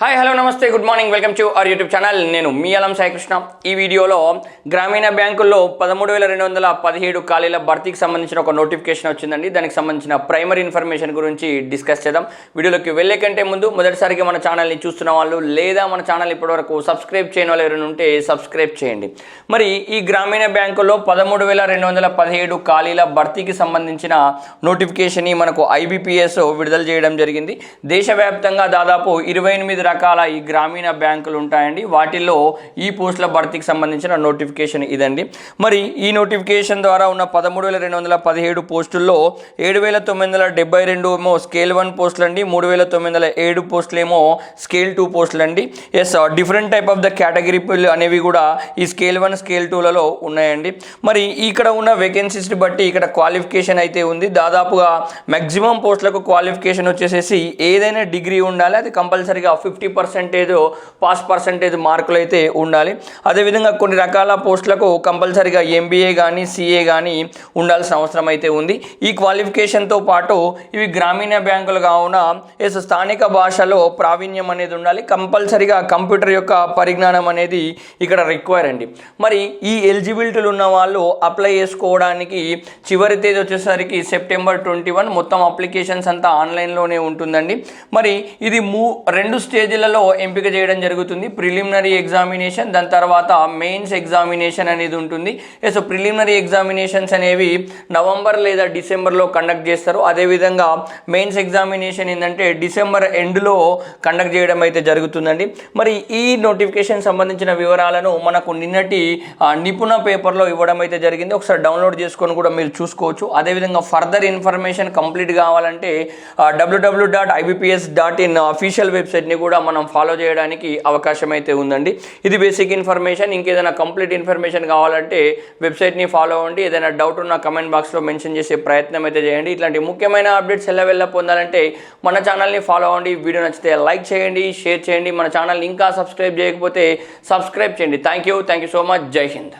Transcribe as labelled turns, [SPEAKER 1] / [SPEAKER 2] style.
[SPEAKER 1] Hi hello నమస్తే good morning welcome to our YouTube channel నేను మీ అలం సాయికృష్ణ. ఈ వీడియోలో గ్రామీణ బ్యాంకుల్లో పదమూడు వేల రెండు వందల పదిహేడు ఖాళీల భర్తీకి సంబంధించిన ఒక నోటిఫికేషన్ వచ్చిందండి. దానికి సంబంధించిన ప్రైమరీ ఇన్ఫర్మేషన్ గురించి డిస్కస్ చేద్దాం. వీడియోలోకి వెళ్ళే కంటే ముందు మొదటిసారిగా మన ఛానల్ని చూస్తున్న వాళ్ళు లేదా మన ఛానల్ ఇప్పటివరకు సబ్స్క్రైబ్ చేయని వాళ్ళు ఎవరైనా ఉంటే సబ్స్క్రైబ్ చేయండి. మరి ఈ గ్రామీణ బ్యాంకుల్లో పదమూడు వేల రెండు వందల పదిహేడు ఖాళీల భర్తీకి సంబంధించిన నోటిఫికేషన్ని మనకు ఐబీపీఎస్ విడుదల చేయడం జరిగింది. దేశవ్యాప్తంగా దాదాపు ఇరవై ఎనిమిది రకాల ఈ గ్రామీణ బ్యాంకులు ఉంటాయండి. వాటిల్లో ఈ పోస్టుల భర్తీకి సంబంధించిన నోటిఫికేషన్ ఇదండి. మరి ఈ నోటిఫికేషన్ ద్వారా ఉన్న పదమూడు వేల రెండు వందల పదిహేడు పోస్టుల్లో ఏడు వేల తొమ్మిది వందల డెబ్బై రెండు ఏమో స్కేల్ వన్ పోస్టులు అండి మూడు వేల తొమ్మిది వందల ఏడు పోస్టులు ఏమో స్కేల్ టూ పోస్టులు అండి S different type of the category అనేవి కూడా ఈ స్కేల్ వన్ స్కేల్ టూలలో ఉన్నాయండి. మరి ఇక్కడ ఉన్న వేకెన్సీస్ని బట్టి ఇక్కడ క్వాలిఫికేషన్ అయితే ఉంది. దాదాపుగా మ్యాక్సిమం పోస్టులకు క్వాలిఫికేషన్ వచ్చేసేసి ఏదైనా డిగ్రీ ఉండాలి అది కంపల్సరీగా fifty fifty percentage pass percentage మార్కులు అయితే ఉండాలి. అదేవిధంగా కొన్ని రకాల పోస్టులకు కంపల్సరీగా ఎంబీఏ కానీ సిఏ కానీ ఉండాల్సిన అవసరం అయితే ఉంది. ఈ క్వాలిఫికేషన్తో పాటు ఇవి గ్రామీణ బ్యాంకులు కావున ఎస్ స్థానిక భాషలో ప్రావీణ్యం అనేది ఉండాలి. కంపల్సరీగా కంప్యూటర్ యొక్క పరిజ్ఞానం అనేది ఇక్కడ రిక్వైర్ అండి. మరి ఈ ఎలిజిబిలిటీలు ఉన్న వాళ్ళు అప్లై చేసుకోవడానికి చివరి తేదీ వచ్చేసరికి సెప్టెంబర్ ట్వంటీ వన్ మొత్తం అప్లికేషన్స్ అంతా ఆన్లైన్లోనే ఉంటుందండి. మరి ఇది మూ రెండు స్టేజ్ తేదీలలో ఎంపిక చేయడం జరుగుతుంది. ప్రిలిమినరీ ఎగ్జామినేషన్ దాని తర్వాత మెయిన్స్ ఎగ్జామినేషన్ అనేది ఉంటుంది. సో ప్రిలిమినరీ ఎగ్జామినేషన్స్ అనేవి నవంబర్ లేదా డిసెంబర్లో కండక్ట్ చేస్తారు. అదేవిధంగా మెయిన్స్ ఎగ్జామినేషన్ ఏంటంటే డిసెంబర్ ఎండ్లో కండక్ట్ చేయడం అయితే జరుగుతుందండి. మరి ఈ నోటిఫికేషన్ సంబంధించిన వివరాలను మనకు నిన్నటి నిపుణ పేపర్లో ఇవ్వడం అయితే జరిగింది. ఒకసారి డౌన్లోడ్ చేసుకొని కూడా మీరు చూసుకోవచ్చు. అదేవిధంగా ఫర్దర్ ఇన్ఫర్మేషన్ కంప్లీట్ కావాలంటే WWW dot IBPS dot in official వెబ్సైట్ని కూడా మనం ఫాలో చేయడానికి అవకాశం అయితే ఉందండి. ఇది బేసిక్ ఇన్ఫర్మేషన్ ఇంకేదైనా కంప్లీట్ ఇన్ఫర్మేషన్ కావాలంటే వెబ్సైట్ని ఫాలో అవ్వండి. ఏదైనా డౌట్ ఉన్న కమెంట్ బాక్స్లో మెన్షన్ చేసే ప్రయత్నం అయితే చేయండి. ఇట్లాంటి ముఖ్యమైన అప్డేట్స్ ఎలా వెళ్ళ పొందాలంటే మన ఛానల్ని ఫాలో అవ్వండి. వీడియో నచ్చితే లైక్ చేయండి షేర్ చేయండి. మన ఛానల్ని ఇంకా సబ్స్క్రైబ్ చేయకపోతే సబ్స్క్రైబ్ చేయండి. Thank you thank you so much జై హింద్